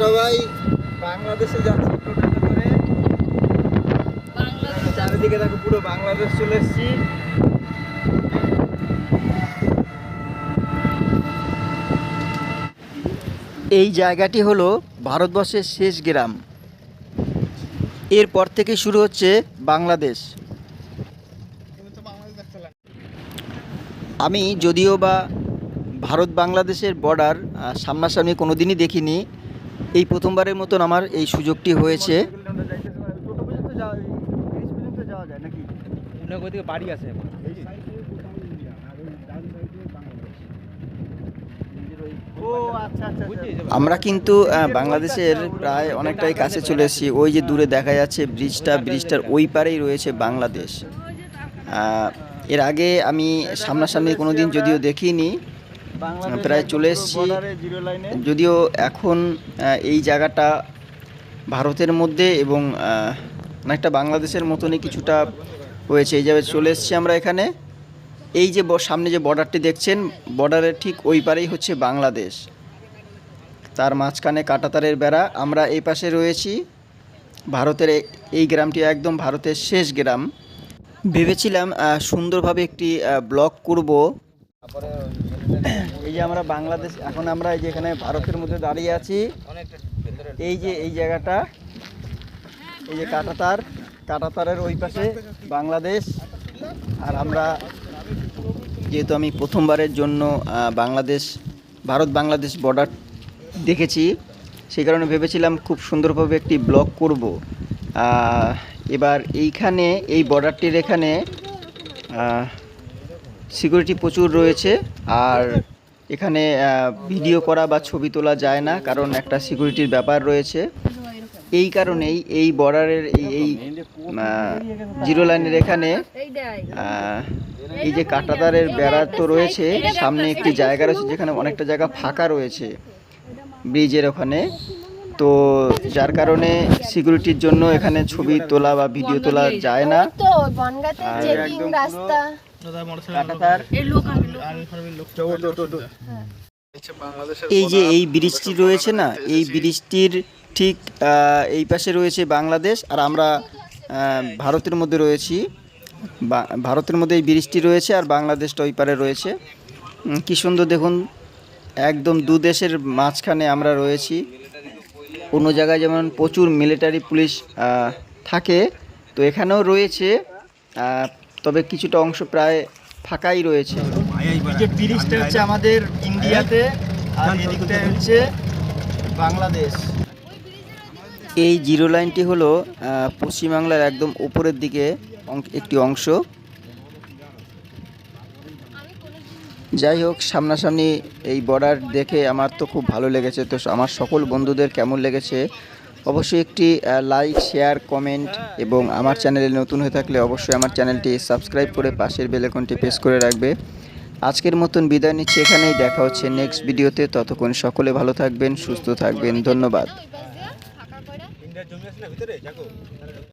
সবাই। বাংলাদেশে যাচ্ছি টোটোতে করে। চারিদিকে দেখো পুরো বাংলাদেশ চলে এসেছি। এই জায়গাটি হলো ভারতবর্ষের শেষ গ্রাম। এরপর থেকে শুরু হচ্ছে বাংলাদেশ। আমি যদিও বা ভারত বাংলাদেশের বর্ডার সামনাসামনি কোনো দিনই দেখিনি এই প্রথমবারের মতন আমার এই সুযোগটি হয়েছে। আমরা কিন্তু বাংলাদেশের প্রায় অনেকটাই কাছে চলে এসেছি ওই যে দূরে দেখা যাচ্ছে ব্রিজটা, ব্রিজটার ওই পারেই রয়েছে বাংলাদেশ এর আগে আমি সামনাসামনি কোনো দিন যদিও দেখিনি প্রায় চলে এসেছি। যদিও এখন এই জায়গাটা ভারতের মধ্যে এবং অনেকটা বাংলাদেশের মতনই কিছুটা হয়েছে। এই জায়গায় চলে এসেছি আমরা এখানে। এই যে সামনে যে বর্ডারটি দেখছেন বর্ডারের ঠিক ওই পারেই হচ্ছে বাংলাদেশ। তার মাঝখানে কাটাতারের বেড়া। আমরা এই পাশে রয়েছি। ভারতের এই গ্রামটি একদম ভারতের শেষ গ্রাম। ভেবেছিলাম সুন্দরভাবে একটি ব্লগ করব। এই যে আমরা বাংলাদেশ, এখন আমরা এই যে এখানে ভারতের মধ্যে দাঁড়িয়ে আছি। এই যে এই জায়গাটা, এই যে কাটাতার, কাটাতারের ওই পাশে বাংলাদেশ। আর আমরা যেহেতু আমি প্রথমবারের জন্য বাংলাদেশ, ভারত বাংলাদেশ বর্ডার দেখেছি, সেই কারণে ভেবেছিলাম খুব সুন্দরভাবে একটি ব্লগ করব। এবার এইখানে, এই বর্ডারটির এখানে সিকিউরিটি প্রচুর রয়েছে, আর এখানে ভিডিও করা বা ছবি তোলা যায় না, কারণ একটা সিকিউরিটির ব্যাপার রয়েছে। এই কারণেই এই বর্ডারের এই জিরো লাইনের এখানে এই যে কাটাদারের বেড়া তো রয়েছে, সামনে একটি জায়গা রয়েছে যেখানে অনেকটা জায়গা ফাঁকা রয়েছে। ব্রিজের ওখানে। তো যার কারণে সিকিউরিটির জন্য এখানে ছবি তোলা বা ভিডিও তোলা যায় না। এই লোক আমি লোক। এই যে এই ব্রিজটি রয়েছে না এই ব্রিজটির ঠিক এই পাশে রয়েছে বাংলাদেশ আর আমরা ভারতের মধ্যে রয়েছি। বা- ভারতের মধ্যে এই ব্রিজটি রয়েছে আর বাংলাদেশটা ওই পারে রয়েছে। কি সুন্দর দেখুন একদম দু দেশের মাঝখানে আমরা রয়েছি। অন্য জায়গায় যেমন প্রচুর মিলিটারি পুলিশ থাকে তো এখানেও রয়েছে তবে কিছুটা অংশ প্রায় ফাঁকাই রয়েছে। হচ্ছে আমাদের ইন্ডিয়াতে আর এদিকটা হচ্ছে বাংলাদেশ। এই জিরো লাইনটি হলো পশ্চিমবাংলার একদম উপরের দিকে একটি অংশ। যাই হোক, সামনাসামনি এই বর্ডার দেখে আমার তো খুব ভালো লেগেছে। তো আমার সকল বন্ধুদের কেমন লেগেছে? অবশ্যই একটি লাইক শেয়ার কমেন্ট এবং আমার চ্যানেলে নতুন হয়ে থাকলে অবশ্যই আমার চ্যানেলটি সাবস্ক্রাইব করে পাশের বেলেকনটি প্রেস করে রাখবে। আজকের মতন বিদায় নিচ্ছি, এখানেই দেখা হচ্ছে নেক্সট ভিডিওতে ততক্ষণ সকলে ভালো থাকবেন, সুস্থ থাকবেন। ধন্যবাদ।